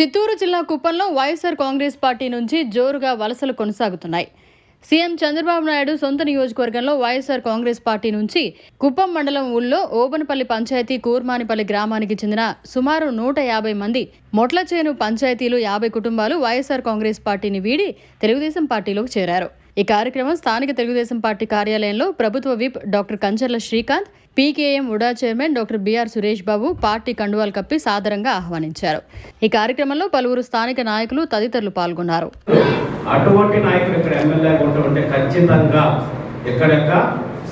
చిత్తూరు జిల్లా కుప్పంలో వైఎస్ఆర్ కాంగ్రెస్ పార్టీ నుంచి జోరుగా వలసలు కొనసాగుతున్నాయి. సీఎం చంద్రబాబు నాయుడు సొంత నియోజకవర్గంలో వైఎస్ఆర్ కాంగ్రెస్ పార్టీ నుంచి కుప్పం మండలం ఊళ్ళో ఓబనపల్లి పంచాయతీ కూర్మానిపల్లి గ్రామానికి చెందిన సుమారు నూట యాభై మంది మొట్లచేను పంచాయతీలు యాభై కుటుంబాలు వైఎస్ఆర్ కాంగ్రెస్ పార్టీని వీడి తెలుగుదేశం పార్టీలోకి చేరారు. ఈ కార్యక్రమం స్థానిక తెలుగుదేశం పార్టీ కార్యాలయంలో ప్రభుత్వ whip doctor Kancharla Srikanth PKM UDA chairman doctor BR Suresh Babu party కండువాలు కప్పి సాదరంగా ఆహ్వానించారు. ఈ కార్యక్రమంలో పలువురు స్థానిక నాయకులు తదితరులు పాల్గొన్నారు. అటువంటి నాయకులు ఇక్కడ ఎమ్మెల్యేగా ఉంటుంటే ఖచ్చితంగా ఎక్కడెక్క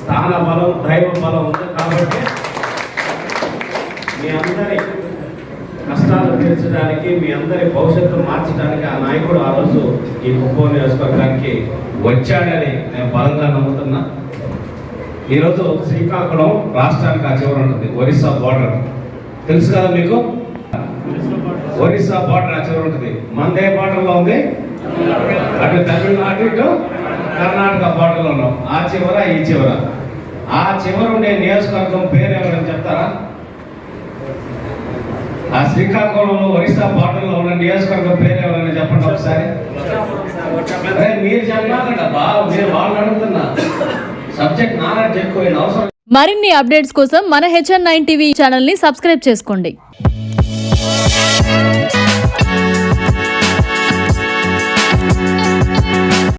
స్థాన బలం దైవ బలం ఉంది. కాబట్టి మీ అందరి కష్టాలు తీర్చడానికి మీ అందరి భవిష్యత్తు మార్చడానికి ఆ నాయకుడు ఆ రోజు ఈ కుప్పం నియోజకవర్గానికి వచ్చాడని నేను బలంగా నమ్ముతున్నా. ఈరోజు శ్రీకాకుళం రాష్ట్రానికి ఆ చివర ఉంటుంది. ఒరిస్సా బార్డర్. తెలుసు కదా మీకు? ఒరిస్సా బార్డర్ ఆ చివర ఉంటుంది. మందే బార్డర్లో ఉంది? అటు తమిళనాడు ఇటు కర్ణాటక బార్డర్లో ఉన్నాం ఆ చివర ఈ చివర. ఆ చివర ఉండే నియోజకవర్గం పేరు ఎవరైనా చెప్తారా? ఆ శ్రీకాకుళంలో ఒరిస్సా బార్డర్లో ఉన్న నియోజకవర్గం పేరు ఎవరైనా చెప్పండి ఒకసారి? మీరు చెప్పాలంట బాగా మీరు వాళ్ళు అడుగుతున్నా. సబ్జెక్ట్ నాలెడ్జ్ ఎక్కువ అవసరం మరిన్ని అప్డేట్స్ కోసం మన హెచ్ఎన్ నైన్ టీవీ ఛానల్ని సబ్స్క్రైబ్ చేసుకోండి.